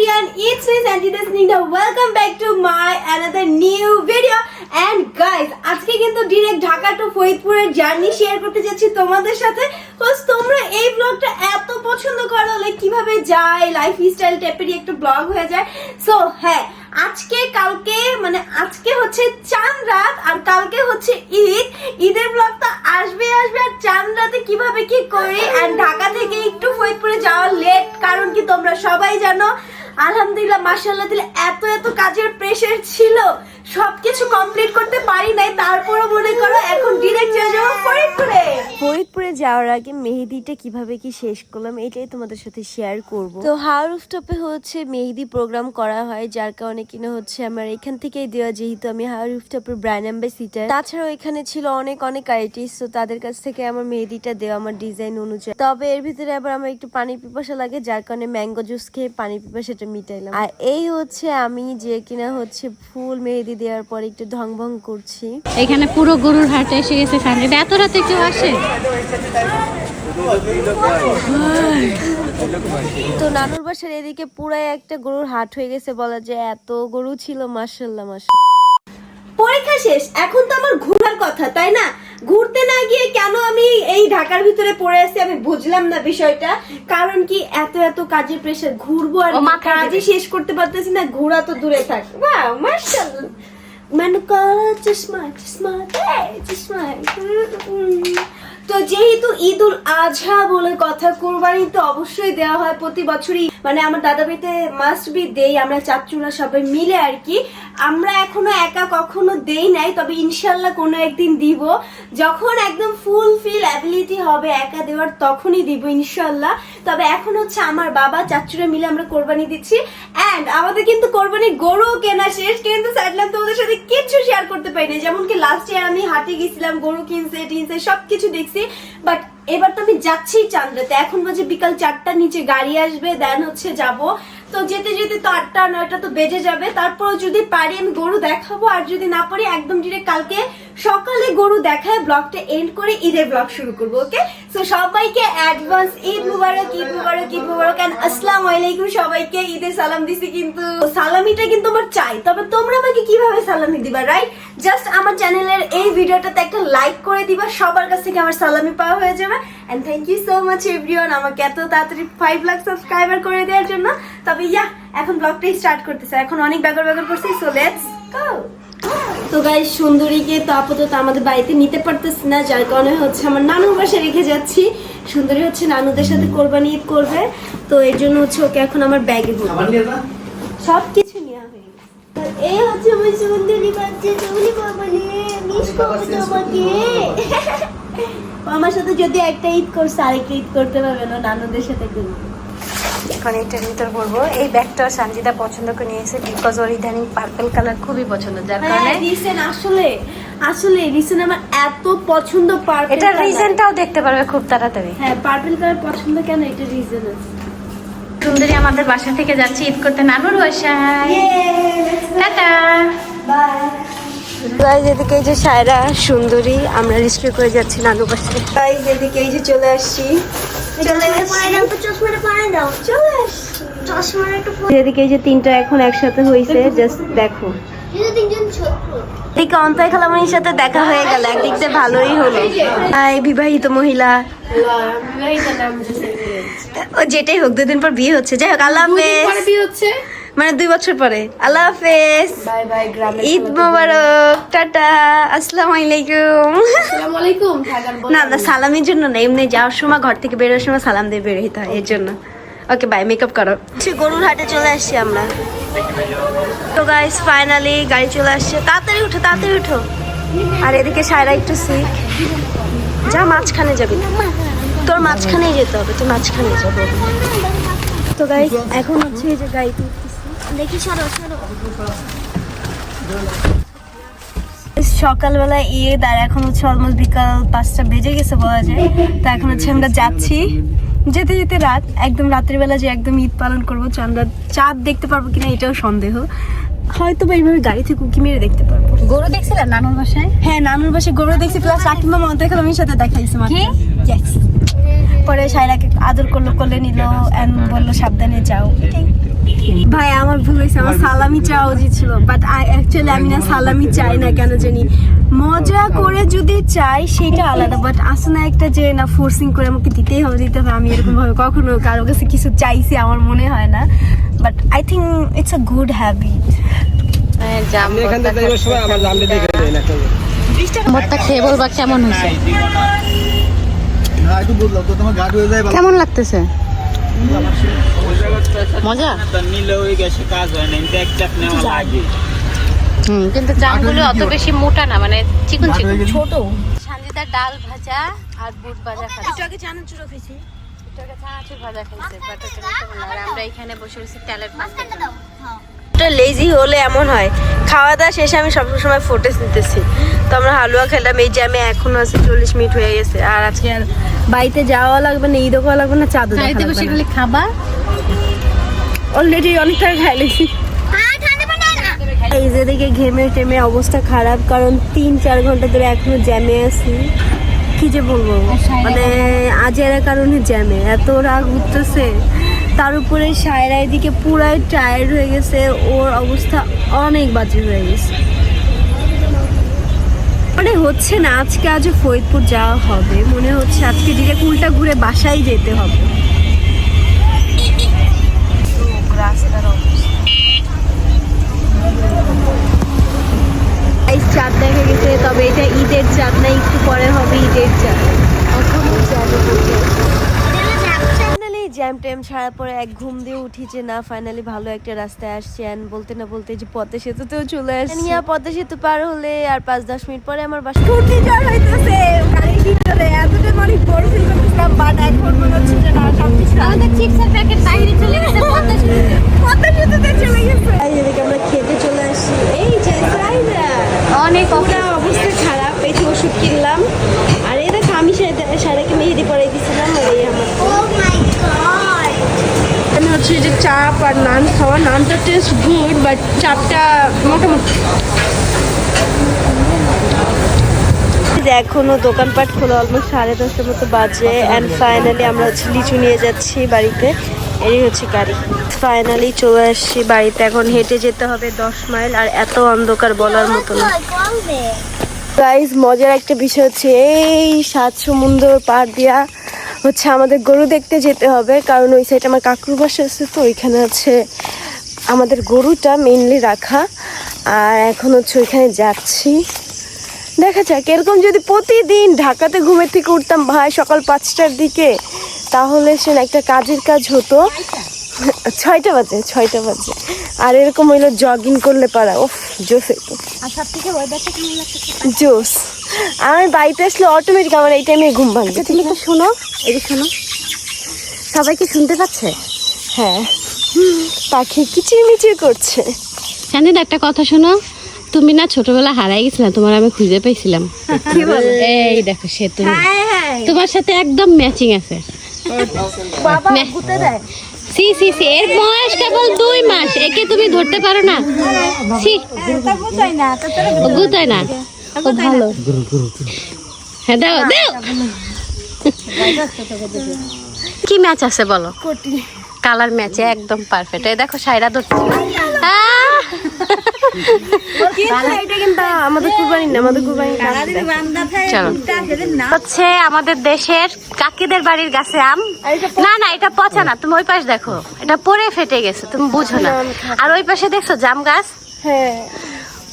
everyone, it's me Sanjita Snigdha. Welcome back to my another new video. And guys, আজকে কিন্তু direct Dhaka to ফরিদপুরের journey share করতে যাচ্ছি তোমাদের সাথে Cause তোমরা এই ব্লগটা এত পছন্দ করো লাইক কীভাবে যায় লাইফ স্টাইল টাইপেরই একটা ব্লগ হয়ে যায় সো হ্যাঁ আজকে কালকে মানে আজকে হচ্ছে চাঁদ রাত আর কালকে হচ্ছে ঈদ ঈদের ব্লগ তো আসবে আসবে আর চাঁদ রাতে কীভাবে কি করি আর ঢাকা থেকে একটু ফরিদপুরে যাওয়া লেট কারণ কি তোমরা সবাই জানো আলহামদুলিল্লাহ মার্শাল্লাহ দিলে এত এত কাজের প্রেশার ছিল, সবকিছু কমপ্লিট করতে পারি নাই, তারপরও মনে করো এখন ডিরেক্ট চলে যাব ফরিদপুরে। ফরিদপুরে যাওয়ার আগে মেহেদিটা কীভাবে কি শেষ করলাম, এটাই তোমাদের সাথে শেয়ার করব। তো হাওয়ার রুফটপে হচ্ছে মেহেদি প্রোগ্রাম করা হয়, যার কারণে কিনা হচ্ছে আমার এখান থেকেই দেওয়া, যেহেতু আমি হাওয়ার রুফটপের ব্র্যান্ড অ্যাম্বাসিডার তাছাড়াও এখানে ছিল অনেক অনেক আর্টিস্ট তো তাদের কাছ থেকে আমার মেহেদিটা দেওয়া, আমার ডিজাইন অনুযায়ী। তবে এর ভিতরে আবার আমার একটু পানি পিপাসা লাগে, যার কারণে ম্যাঙ্গো জুস খেয়ে পানি পিপাসাটা মিটাইলাম। আর এই হচ্ছে আমি যে কিনা হচ্ছে ফুল মেহেদি দেওয়ার পরে একটু ঢং ভং করছি। এখানে পুরো গরুর হাটে এসে গেছে সানডে এত রাতে কেউ আসে? তো নানুর বাসার এদিকে পুরাই একটা গরুর হাট হয়ে গেছে বলা যায় এত গরু ছিল মার্শাল্লাহ মার্শাল্লাহ পরীক্ষা শেষ এখন তো আমার ঘোরার কথা তাই না? ঘুরতে না গিয়ে কেন আমি এই ঢাকার ভিতরে পড়ে আছি আমি বুঝলাম না বিষয়টা কারণ কি এত এত কাজের প্রেশার ঘুরবো আর ও কাজই শেষ করতে পারতেছি না ঘোরা তো দূরে থাক। বাহ মাশাআল্লাহ। মানে কল চশমা চশমা চশমা। তো যেহেতু ঈদ উল আজহা বলে কথা, কোরবানি তো অবশ্যই দেওয়া হয় প্রতি বছরই। মানে আমার দাদা বাড়িতে মাস্ট বি দেই, আমরা চাচুরা সবাই মিলে আর কি। আমরা এখনও একা কখনো দেই নাই, তবে ইনশাল্লাহ কোনো একদিন দিব। যখন একদম ফুল ফিল অ্যাবিলিটি হবে একা দেওয়ার, তখনই দিব ইনশাল্লাহ। তবে এখন হচ্ছে আমার বাবা, চাচুরা মিলে আমরা কোরবানি দিচ্ছি। অ্যান্ড আমাদের কিন্তু কোরবানি গরু কেনা শেষ। কিন্তু সাইডলাম তোমাদের সাথে কিছু শেয়ার করতে পারিনি। যেমন কি লাস্ট ইয়ার আমি হাটে গেছিলাম, গরু কিনছে, টিনছে, সবকিছু দেখছি। বাট এবার তো আমি যাচ্ছি চান্দ্রাতে। এখন বাজে বিকাল চারটার নিচে গাড়ি আসবে দেন হচ্ছে যাব। তো যেতে যেতে তো আটটা নয়টা তো বেজে যাবে। তারপর যদি পারি আমি গরু দেখাবো, আর যদি না পারি একদম ডিরেক্ট কালকে সকালে গরু দেখায় ব্লগটা এন্ড করে ঈদের ব্লগ শুরু করব ওকে সো সবাইকে অ্যাডভান্স ঈদ মুবারক ঈদ মুবারক ঈদ মুবারক এন্ড আসসালামু আলাইকুম সবাইকে। ঈদের সালাম দিছি কিন্তু, সালামিটা কিন্তু আমার চাই। তবে তোমরা আমাকে কীভাবে সালামি দিবা রাইট জাস্ট আমার চ্যানেলের এই ভিডিওটাতে একটা লাইক করে দিবা সবার কাছ থেকে আমার সালামি পাওয়া হয়ে যাবে। And thank you so much everyone আমাকে এত তাড়াতাড়ি ফাইভ লাখ সাবস্ক্রাইবার করে দেওয়ার জন্য। তবে ইয়া এখন ব্লগটাই স্টার্ট করতেছে এখন অনেক ব্যাগর ব্যাগর করছি সো লেটস গো তো গাই সুন্দরীকে তো আপাতত আমাদের বাড়িতে নিতে পারতেছি না যার কারণে হচ্ছে আমার নানুর বাসায় রেখে যাচ্ছি। সুন্দরী হচ্ছে নানুদের সাথে কোরবানি ঈদ করবে তো এর জন্য হচ্ছে ওকে এখন আমার ব্যাগে ভরবো সব কিছু নেওয়া হয়ে এই হচ্ছে আমার সুন্দরী বাচ্চা সুন্দরী বাবা মিস করব তোমাকে। আমার সাথে যদি একটা ঈদ করছে আরেকটা ঈদ করতে পারবে না নানুদের সাথে করব এখন এটার ভিতর পরবো এই ব্যাগটা সঞ্জিতা পছন্দ করে নিয়েছে বিকজ ওর ইদানিং পার্পল কালার খুবই পছন্দ যার হ্যাঁ কারণে রিসেন আসলে আসলে রিসেন আমার এত পছন্দ পার্পল রিজনটাও দেখতে পারবে খুব তাড়াতাড়ি। হ্যাঁ পার্পল কালার পছন্দ কেন? এটা রিজন আছে। সুন্দরী আমাদের বাসা থেকে যাচ্ছি ঈদ করতে নানুর বাসায়। টাটা। গাইজ এদিকে এই যে সায়রা সুন্দরী আমরা রিস্কে করে যাচ্ছি নানু বাসায়। এদিকে এই যে চলে আসছি। এদিকে এই যে তিনটা এখন একসাথে হয়েছে জাস্ট দেখো। তিনজন ছোট। এদিকে অন্তয় খালামণির সাথে দেখা হয়ে গেল একদিক দিয়ে ভালোই হলো। হাই বিবাহিত মহিলা। ও যেটাই হোক দুদিন পর বিয়ে হচ্ছে। যাই হোক আল্লাহ হাফেজ। হচ্ছে? মানে দুই বছর পরে। আল্লাহ হাফেজ। বাই বাই গ্রামে ঈদ মোবারক। টাটা। আসসালামু আলাইকুম। আসসালামু আলাইকুম না না সালামের জন্য না এমনি যাওয়ার সময় ঘর থেকে বেরোর সময় সালাম দিয়ে বের হইতে হয় এর জন্য। ওকে বাই মেকআপ করো। গরুর হাটে চলে আসছি আমরা। তো গাইস ফাইনালি গাড়ি চলে আসছে। তাড়াতাড়ি উঠো তাড়াতাড়ি উঠো। আর এদিকে সায়রা একটু শিখ যা মাঝখানে যাবি। তোর মাঝখানেই যেতে হবে তুই মাঝখানে যাব তো গাইস এখন হচ্ছে যে গাড়িতে দেখি সরো সরো। সকালবেলা ঈদ আর এখন হচ্ছে অলমোস্ট বিকাল পাঁচটা বেজে গেছে বলা যায়। তো এখন হচ্ছে আমরা যাচ্ছি। যেতে যেতে রাত একদম রাত্রিবেলা যে একদম ঈদ পালন করব আমরা চাঁদ দেখতে পারব কিনা এটাও সন্দেহ। হয়তো বা এইভাবে গাড়ি থেকে উকি মেরে দেখতে পারব। গরু দেখছিলেন নানুর বাসায়? হ্যাঁ নানুর বাসে গরু দেখছি প্লাস কাকিমা মমতা খালামির সাথে দেখাইছে মাকে কি? Yes. পরে সাইরাকে আদর করল কোলে নিল এন্ড বলল সাবধানে যাও। এটাই। ভাই আমার ভুল হয়েছে আমার সালামি চাওয়া উচিত ছিল বাট অ্যাকচুয়ালি আমি না সালামি চাই না কেন জানি। মজা করে যদি চাই সেটা আলাদা বাট আসলে না একটা যে না ফোর্সিং করে আমাকে দিতেই হবে দিতে হবে আমি এরকম ভাবে কখনো কারও কাছে কিছু চাইছি আমার মনে হয় না। But I think it's a good habit jam এখান থেকে যাইবার সময় আমার জামলে দেখে দেয় না ভর্তা খেয়ে বলবা কেমন হয়েছে না একটু বললাম তো তোমার গাড়ি হয়ে যায় কেমন লাগতেছে? মজা? হুম কিন্তু জামগুলো অত বেশি মোটা না মানে চিকন চিকন। ছোট। সানজিদা ডাল ভাজা আর বুট ভাজা খাচ্ছে। একটু আগে চানাচুর খেয়েছি। একটু আগে চানাচুর ভাজা খাইছে বাট এটা নিতে পারল না। আর আমরা এখানে বসে রয়েছি ট্যালেন্ট লেজি হলে এমন হয়। খাওয়া দাওয়া শেষে আমি সবসময় ফোটেজ নিতেছি। তো আমরা হালুয়া খেলাম এই জ্যামে এখনও আছে চল্লিশ মিনিট হয়ে গেছে আর আজকে আর বাড়িতে যাওয়া লাগবে না ঈদও করা লাগবে না চাঁদও গাড়িতে বসে খালি খাবা? অলরেডি অনেক টাকা খাই লেছি এই যে দিকে ঘেমে টেমে অবস্থা খারাপ কারণ তিন চার ঘণ্টা ধরে এখনও জ্যামে আছি। কি যে বলব? মানে আজের কারণে জ্যামে এত রাগ উঠতেছে। তার উপরে সায়রা এদিকে পুরাই টায়ার্ড হয়ে গেছে, ওর অবস্থা অনেক বাজে হয়ে গেছে। মানে হচ্ছে না, আজকে আজও ফরিদপুর যাওয়া হবে, মনে হচ্ছে আজকে ডিরেক্ট উল্টা ঘুরে বাসায় যেতে হবে রাস্তার অবস্থা এই চাঁদ দেখা গেছে তবে এটা ঈদের চাঁদ না একটু পরে হবে ঈদের চাঁদ ফাইনালি জ্যাম ট্যাম ছাড়া পরে এক ঘুম দিয়ে উঠি যে না ফাইনালি ভালো একটা রাস্তায় আসছি। অ্যান্ড বলতে না বলতে যে পদ্মা সেতুতেও চলে আসছি। নিয়ে পদ্মা সেতু পার হলে আর পাঁচ দশ মিনিট পরে আমার বাসা ঘুরতে যাওয়া হইতেছে। ভিতরে এতটা অনেক বড় ফিল করতেছিলাম বাট এখন মনে হচ্ছে যে না সব কিছু আমাদের চিপসের প্যাকেট বাইরে চলে গেছে পদ্মা সেতুতে। পদ্মা সেতুতে চলে গেছে। এই এদিকে আমরা খেতে চলে আসছি। এই যে অনেক অবস্থা খারাপ। এই যে ওষুধ কিনলাম আর এই দেখো আমি সারা- সারাকে মেহেদি পরাই দিছিলাম আর এই আমার আমি হচ্ছে যে চাপ আর নান খাওয়া, নানটা টেস্ট গুড বাট চাপটা মোটামুটি এখনও দোকানপাট খোলা অলমোস্ট সাড়ে দশটার মতো বাজে অ্যান্ড ফাইনালি আমরা হচ্ছে লিচু নিয়ে যাচ্ছি বাড়িতে। এই হচ্ছে গাড়ি। ফাইনালি চলে আসছি বাড়িতে। এখন হেঁটে যেতে হবে দশ মাইল, আর এত অন্ধকার বলার মতো না। গাইজ মজার একটা বিষয় হচ্ছে এই সাত সমুদ্র পার দিয়া হচ্ছে আমাদের গরু দেখতে যেতে হবে কারণ ওই সাইডে আমার কাকুর বাসা আছে তো ওইখানে আছে আমাদের গরুটা মেইনলি রাখা। আর এখন হচ্ছে ওইখানে যাচ্ছি। দেখা যাক এরকম যদি প্রতিদিন ঢাকাতে ঘুমের থেকে উঠতাম ভাই সকাল পাঁচটার দিকে তাহলে সে একটা কাজের কাজ হতো। ছয়টা বাজে ছয়টা বাজে। আর এরকম হইল জগিং করলে পারা ওফ জোস লাগতেছে? জোস আমি বাড়িতে আসলে অটোমেটিক আমার এই টাইমে ঘুম ভাঙবে তুমি তো শোনো এই যে শোনো। সবাই কি শুনতে পাচ্ছে? হ্যাঁ। পাখি কিচির মিচির করছে। সানজিদা একটা কথা শোনো। তুমি না ছোটবেলা হারাই গেছিলাম তোমার আমি খুঁজে পাইছিলাম। কি বলো? এই দেখো সে তুমি। হ্যাঁ হ্যাঁ। তোমার সাথে একদম ম্যাচিং আছে। বাবা নে। দেয়। সি সি সি এর বয়স কেবল দুই মাস। একে তুমি ধরতে পারো না। সি। গুতায় না। ভালো। হ্যাঁ দাও দাও। কি ম্যাচ আছে বলো? কালার ম্যাচে একদম পারফেক্ট এই দেখো সাইরা ধরছে। হচ্ছে আমাদের দেশের কাকিদের বাড়ির গাছে আম। না না এটা পচা না তুমি ওই পাশ দেখো। এটা পরে ফেটে গেছে তুমি বুঝো না। আর ওই পাশে দেখছ জাম গাছ? হ্যাঁ।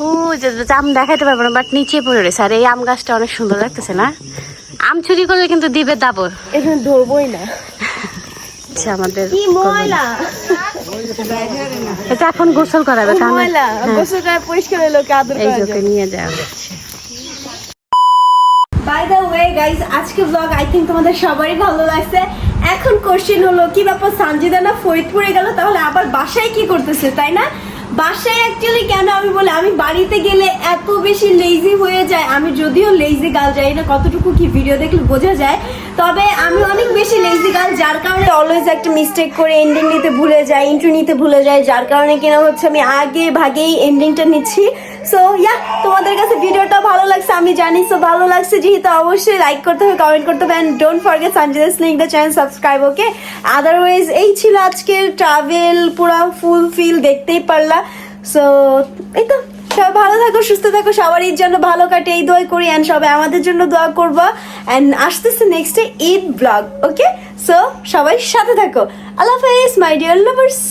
ও যে জাম দেখাইতে পারব না বাট নিচে পড়ে রয়েছে। আর এই আম গাছটা অনেক সুন্দর লাগতেছে না? আম চুরি করলে কিন্তু দিবে দাবর। এখানে ধরবই না। আচ্ছা আমাদের কি ময়লা? এটা এখন গোসল করাবে তাহলে। ময়লা। গোসল করে পরিষ্কার হলো লোকে এই করা নিয়ে যাওয়া বাই দ্য ওয়ে গাইজ আজকে ব্লগ আই তোমাদের সবারই ভালো লাগছে। এখন কোশ্চেন হলো কি ব্যাপার সানজিদা না ফরিদপুরে গেল? তাহলে আবার বাসায় কি করতেছে তাই না? বাসায় অ্যাকচুয়ালি কেন আমি বলে, আমি বাড়িতে গেলে এত বেশি লেজি হয়ে যায়। আমি যদিও লেজি গাল যাই না কতটুকু কি ভিডিও দেখলে বোঝা যায় তবে আমি অনেক বেশি লেজি গার্ল যার কারণে অলওয়েজ একটা মিস্টেক করে এন্ডিং নিতে ভুলে যাই ইন্ট্রো নিতে ভুলে যাই, যার কারণে কিনা হচ্ছে আমি আগে ভাগেই এন্ডিংটা নিচ্ছি। সো ইয়া তোমাদের কাছে ভিডিওটা ভালো লাগছে, আমি জানি সো ভালো লাগছে, যেহেতু অবশ্যই লাইক করতে হবে কমেন্ট করতে হবে and don't forget Sanjida sling the channel subscribe okay otherwise এই ছিল আজকের ট্রাভেল পুরো ফুল ফিল দেখতেই পারলা। সো এই তো। সবাই ভালো থাকো, সুস্থ থাকো, সবারই জন্য ভালো কাটে, এই দোয়া করি অ্যান্ড সবাই আমাদের জন্য দোয়া করবা। অ্যান্ড আসতেছে next Eid blog okay so সবাই সাথে থাকো। আল্লাহ হাফেজ মাই ডিয়ার লাভার্স